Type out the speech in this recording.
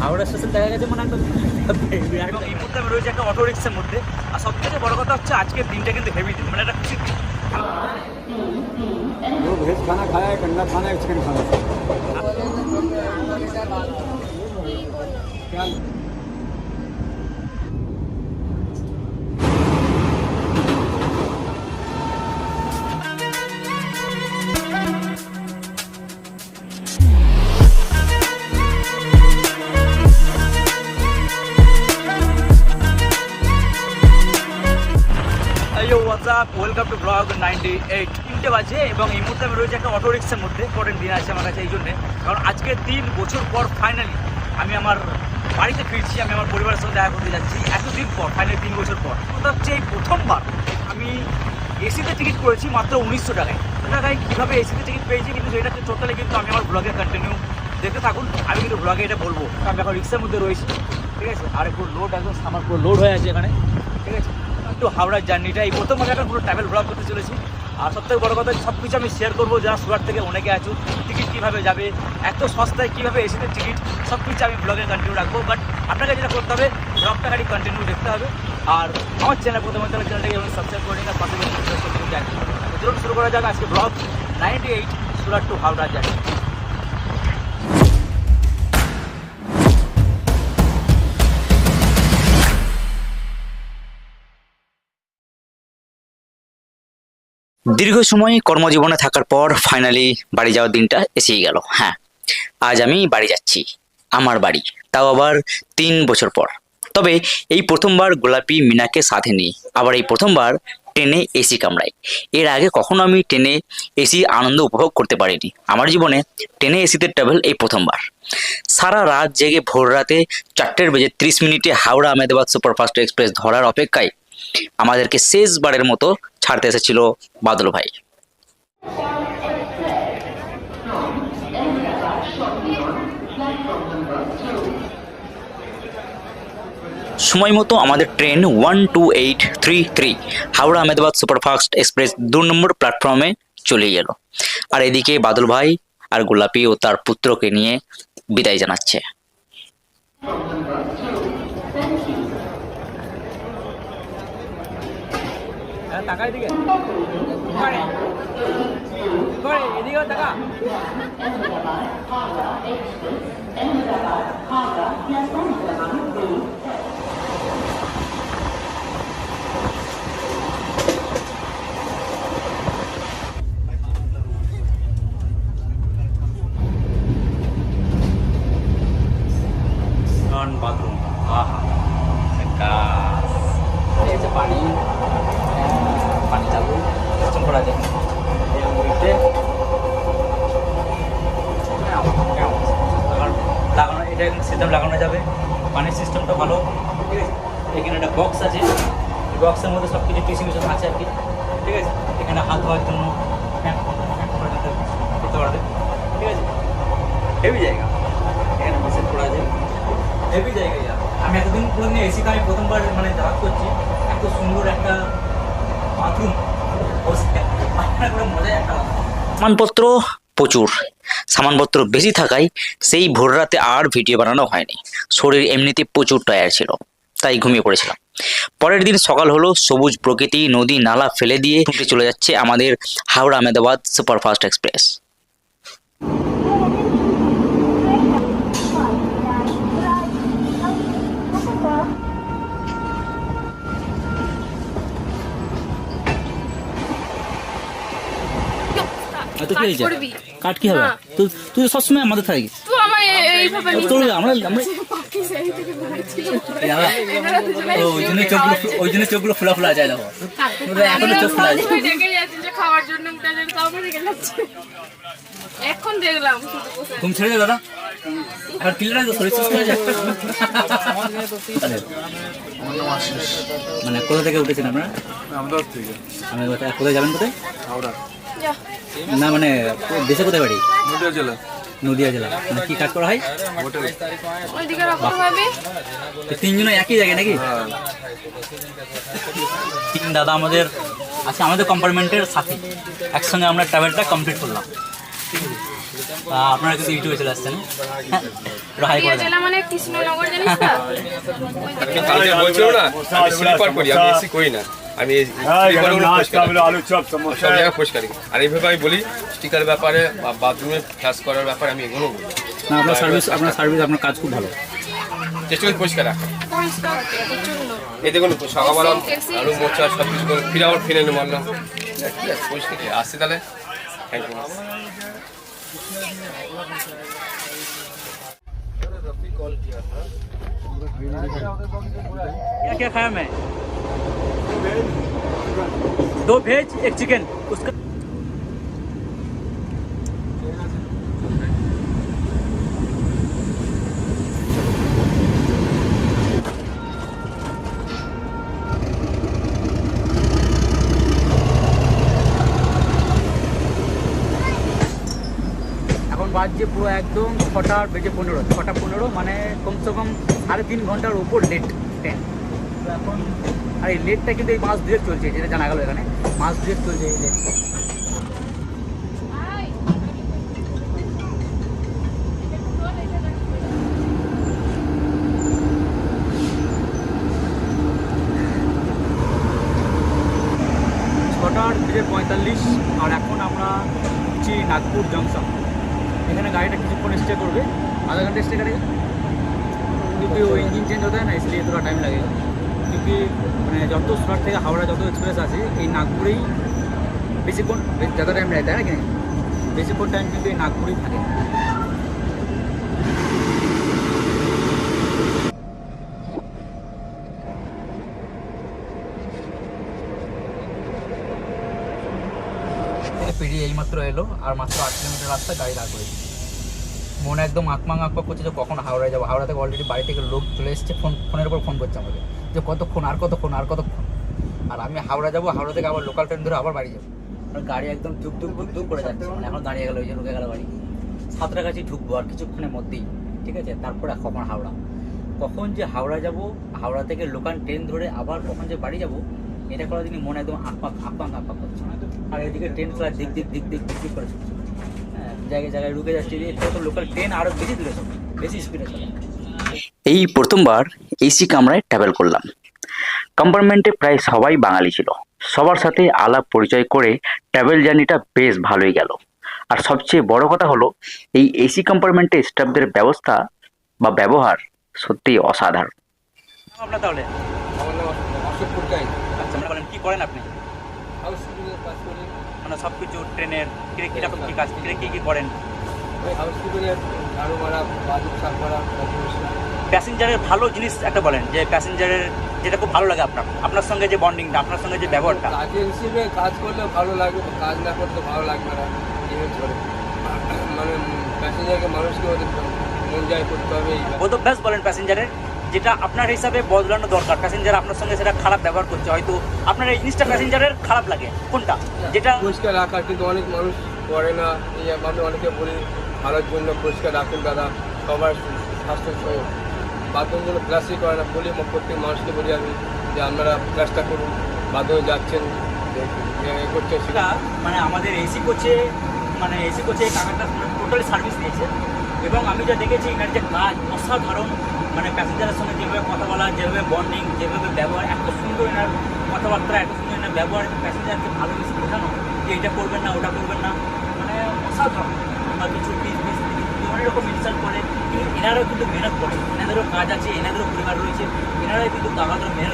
Howrah station দেখা গেছে মানে একদম এবং এই মুহূর্তে আমি রয়েছে একটা অটো রিক্সার মধ্যে আর সব থেকে বড় কথা হচ্ছে আজকের দিনটা কিন্তু হেভি দিন মানে একটা খুশির দিন वो वेज खाना खाया है कंडा खाना है चिकन खाना है क्या WhatsApp welcome to vlog ninety eight তিনটে বাজে এবং এই মুহূর্তে আমি রয়েছে একটা অটো রিক্সার মধ্যে। ইম্পর্টেন্ট দিন আছে আমার কাছে এই জন্যে। কারণ আজকে তিন বছর পর ফাইনালি আমি আমার বাড়িতে ফিরছি, আমি আমার পরিবারের সঙ্গে দেখা করতে যাচ্ছি এতদিন পর ফাইনালি তিন বছর পর। ওটা হচ্ছে এই প্রথমবার আমি এসিতে টিকিট করেছি মাত্র উনিশশো টাকায়। টাকায় কীভাবে এসিতে টিকিট পেয়েছি কিন্তু সেটা টোটালি কিন্তু আমি আমার ব্লগে কন্টিনিউ দেখতে থাকুন। আমি কিন্তু ব্লগে এটা বলব। আমি এখন রিক্সার মধ্যে রয়েছি, ঠিক আছে? আর পুরো লোড একদম, আমার পুরো লোড হয়ে আছে এখানে। একটু হাওড়ার জার্নিটা। এই প্রথম আমি একটা পুরো ট্রাভেল ব্লগ করতে চলেছি। আর সবথেকে বড় কথা সব কিছু আমি শেয়ার করব, যারা সুরাট থেকে অনেকে আছো টিকিট কীভাবে যাবে, এত সস্তায় কীভাবে এসিতে টিকিট সব কিছু আমি ব্লগে কন্টিনিউ রাখব। বাট আপনাকে যেটা করতে হবে ব্লগটা খালি কন্টিনিউ দেখতে হবে। আর আমার চ্যানেল প্রথমে তাহলে চ্যানেলটাকে সাবস্ক্রাইব করে নিন পাশে শুরু করা যাক আজকে vlog ninety eight Surat to Howrah journey দীর্ঘ সময় কর্মজীবনে থাকার পর ফাইনালি বাড়ি যাওয়ার দিনটা এসেই গেল হ্যাঁ। আজ আমি বাড়ি যাচ্ছি, আমার বাড়ি, তাও আবার তিন বছর পর। তবে এই প্রথমবার গোলাপি মিনাকে সাথে নিই, আবার এই প্রথমবার ট্রেনে এসি কামড়াই। এর আগে কখনো আমি ট্রেনে এসি আনন্দ উপভোগ করতে পারিনি, আমার জীবনে ট্রেনে এসিতে ট্রাভেল এই প্রথমবার। সারা রাত জেগে ভোর রাতে চারটের বেজে ত্রিশ মিনিটে হাওড়া আহমেদাবাদ সুপারফাস্ট এক্সপ্রেস ধরার অপেক্ষায় আমাদেরকে শেষবারের মতো ছাড়তে এসেছিল বাদল ভাই। সময় মতো আমাদের train one two eight three three Howrah Ahmedabad superfast express দু নম্বর প্ল্যাটফর্মে চলে গেল। আর এদিকে বাদল ভাই আর গোলাপি ও তার পুত্রকে নিয়ে বিদায় জানাচ্ছে। টাকা এদিকে এদিকে টাকা নন বাথরুম আহা ঝাকাস। এই যে পানি পানি চালু সিস্টেম করা যায় এই মুহূর্তে লাগানো- লাগানো এটা সিস্টেম লাগানো যাবে পানির সিস্টেমটা ভালো ঠিক আছে এখানে একটা বক্স আছে বক্সের মধ্যে সব কিছু টিসি মিশন আছে আর কি। ঠিক আছে? এখানে হাত ধোয়ার জন্য ঠিক আছে? হেভি জায়গা। এখানে মেসেজ করা আছে। হেভি জায়গা। আমি এতদিন কোনোদিন এসিতে আমি প্রথমবার মানে যাতায়াত করছি। এত সুন্দর একটা বাথরুম একটা সামানপত্র প্রচুর। সামানপত্র বেশি থাকায় সেই ভোর রাতে আর ভিডিও বানানো হয়নি। শরীর এমনিতে প্রচুর টায়ার ছিল। তাই ঘুমিয়ে পড়েছিলাম। পরের দিন সকাল হলো সবুজ প্রকৃতি নদী নালা ফেলে দিয়ে ছুটে চলে যাচ্ছে আমাদের হাওড়া আহমেদাবাদ সুপারফাস্ট এক্সপ্রেস। কি হয়েছে কাট কি হবে। তুই তুই সবসময় আমাদের থাকিস তুই আমার এইভাবে আমরা আমরা ওই চোখগুলো ওই চোখগুলো দেখো চোখ ফোলা ঘুম ছেড়ে দাদা আর কিলোটা শরীর সুস্থ হয়েছে মানে কোথা থেকে। উঠেছেন আপনারা কোথায় যাবেন কোথায়? না মানে দেশে কোথায় বাড়ি? জেলা। নদিয়া জেলা। মানে কি কাজ করা হয়? তিনজনে একই জায়গায় নাকি? তিন দাদা আমাদের আচ্ছা আমাদের কম্পার্টমেন্টের সাথে। একসঙ্গে আমরা ট্রাভেলটা কমপ্লিট করলাম। আপনারা কিন্তু ইউটিউবে চলে আসছেন। হ্যাঁ? হাই করে জেলা মানে কৃষ্ণনগর জানিস আমি করি না। আমি। আলু চপ সব জায়গায় পরিষ্কার করি। আর এইভাবে আমি বলি স্টিকার ব্যাপারে বা বাথরুমে ফ্ল্যাশ করার ব্যাপারে আমি এগুলো বলি। না আপনার সার্ভিস আপনার সার্ভিস আপনার কাজ খুব ভালো। চেষ্টা করি পরিষ্কার রাখা। এই দেখুন সকালবেলা ট্যাক্সি, আলু মোচা সব কিছু করে ফিরে আবার ফিরে এনে মারলাম পরিষ্কার আসছি তাহলে। থ্যাংক ইউ क्या क्या खाया मैं? दो भेज एक चिकन उसका পুরো একদম ছটা বেজে পনেরো, ছটা পনেরো মানে কমসে কম সাড়ে তিন ঘণ্টার উপর লেট ট্রেন তো এখন, আর এই লেটটা কিন্তু এই মাস দুয়েক চলছে, যেটা জানা গেল এখানে। মাস দুয়েক চলছে এই লেট ছটার বেজে পঁয়তাল্লিশ, আর এখন আমরা হচ্ছি নাগপুর জংশন এখানে গাড়িটা কিছুক্ষণ স্টে করবে आधा घंटे स्टे करेगा क्योंकि वो इंजन चेंज होता है ना इसलिए थोड़ा टाइम लगेगा क्योंकि মানে যত সুরাট থেকে হাওড়া যত এক্সপ্রেস আছে এই নাগপুরেই বেশিক্ষণ যত টাইম रहता है ना कि नहीं? বেশিক্ষণ টাইম কিন্তু এই নাগপুরেই থাকে থেকে পেরিয়ে এইমাত্র এলো, আর মাত্র আট কিলোমিটার রাস্তা গাড়ি দাঁড় করেছে মনে একদম আঁকমাং আঁকপাক করছে যে, কখন হাওড়ায় যাব? হাওড়া থেকে অলরেডি বাড়ি থেকে লোক চলে এসছে, ফোন, ফোনের উপর ফোন করছে আমাকে, যে, কতক্ষণ, আর কতক্ষণ আর কতক্ষণ? আর আমি হাওড়া যাব, হাওড়া থেকে আবার লোকাল ট্রেন ধরে আবার বাড়ি যাব। আর গাড়ি একদম ধুক ধুক ধুক ধুক করে যাচ্ছে মানে এখন দাঁড়িয়ে গেল, ওই যে ঢুকে গেল বাড়ি। সাঁতরাগাছি ঢুকবো আর কিছুক্ষণের মধ্যেই, ঠিক আছে? তারপরে কখন হাওড়া। কখন যে হাওড়া যাব, হাওড়া থেকে লোকাল ট্রেন ধরে আবার কখন যে বাড়ি যাব এটা করার জন্য মনে একদম আঁকপাক আঁকপাক আঁকপাক করছে। আর এদিকে ট্রেন ফ্লাইট দিক দিক দিক দিক দিক দিক করে চলছে। হ্যাঁ, জায়গায় জায়গায় রুকে যাচ্ছে এটা তো লোকাল ট্রেন আরও বেশি দূরে চলে বেশি স্পিডে চলে। এই প্রথমবার এসি কামরায় ট্রাভেল করলাম। কম্পার্টমেন্টে প্রায় সবাই বাঙালি ছিল। সবার সাথে আলাপ পরিচয় করে ট্রাভেল জার্নিটা বেশ ভালোই গেল। আর সবচেয়ে বড় কথা হলো এই এসি কম্পার্টমেন্টে স্টাফদের ব্যবস্থা বা ব্যবহার সত্যিই অসাধারণ। তাহলে? অশোক পুরকাই আচ্ছা মানে বলেন কী করেন আপনি? মানে সব কিছু ট্রেনের কীরকম কী কাজ কী কী করেন? প্যাসেঞ্জারের ভালো জিনিস একটা বলেন যে প্যাসেঞ্জারের যেটা খুব ভালো লাগে আপনার আপনার সঙ্গে যে বন্ডিংটা আপনার সঙ্গে যে ব্যবহারটা। কাজের হিসেবে কাজ করলে ভালো লাগবে কাজ না করলে ভালো লাগবে না মানে প্যাসেঞ্জারকে মানুষকে ওদের মন যায় করতে হবে এই বোধ অভ্যাস বলেন প্যাসেঞ্জারের। যেটা আপনার হিসাবে বদলানো দরকার। প্যাসেঞ্জার আপনার সঙ্গে সেটা খারাপ ব্যবহার করছে। হয়তো আপনার এই জিনিসটা প্যাসেঞ্জারের খারাপ লাগে। কোনটা? যেটা পরিষ্কার রাখা কিন্তু অনেক মানুষ করে না। এই আমি অনেকে বলি ভালোর জন্য পরিষ্কার রাখুন দাদা। সবার স্বাস্থ্য সহ। বাথরুমগুলো প্লাস্টিক করে না। বলি প্রত্যেক মানুষকে বলি আমি যে আপনারা প্লাস্টার করুন। বাথরুমে যাচ্ছেন। এ করছেন সেটা মানে আমাদের এসি কোচে মানে এসি কোচে এই কাকাটা টোটালি সার্ভিস দিয়েছে। এবং আমি যা দেখেছি এখানে যে কাজ অসাধারণ। মানে প্যাসেঞ্জারের সঙ্গে যেভাবে কথা বলা যেভাবে বন্ডিং যেভাবে ব্যবহার, এত সুন্দর এনার কথাবার্তা, এত সুন্দর এনার ব্যবহার প্যাসেঞ্জারকে ভালো কিছু বোঝানো যে এটা করবেন না, ওটা করবেন না মানে অসাধারণ। বা কিছু পিস পিস অনেক রকম ইনসাল্ট করে, কিন্তু এনারাও কিন্তু মেহনত করে এনাদেরও কাজ আছে, এনাদেরও পরিবার রয়েছে, এনারাই কিন্তু তারা মেহনত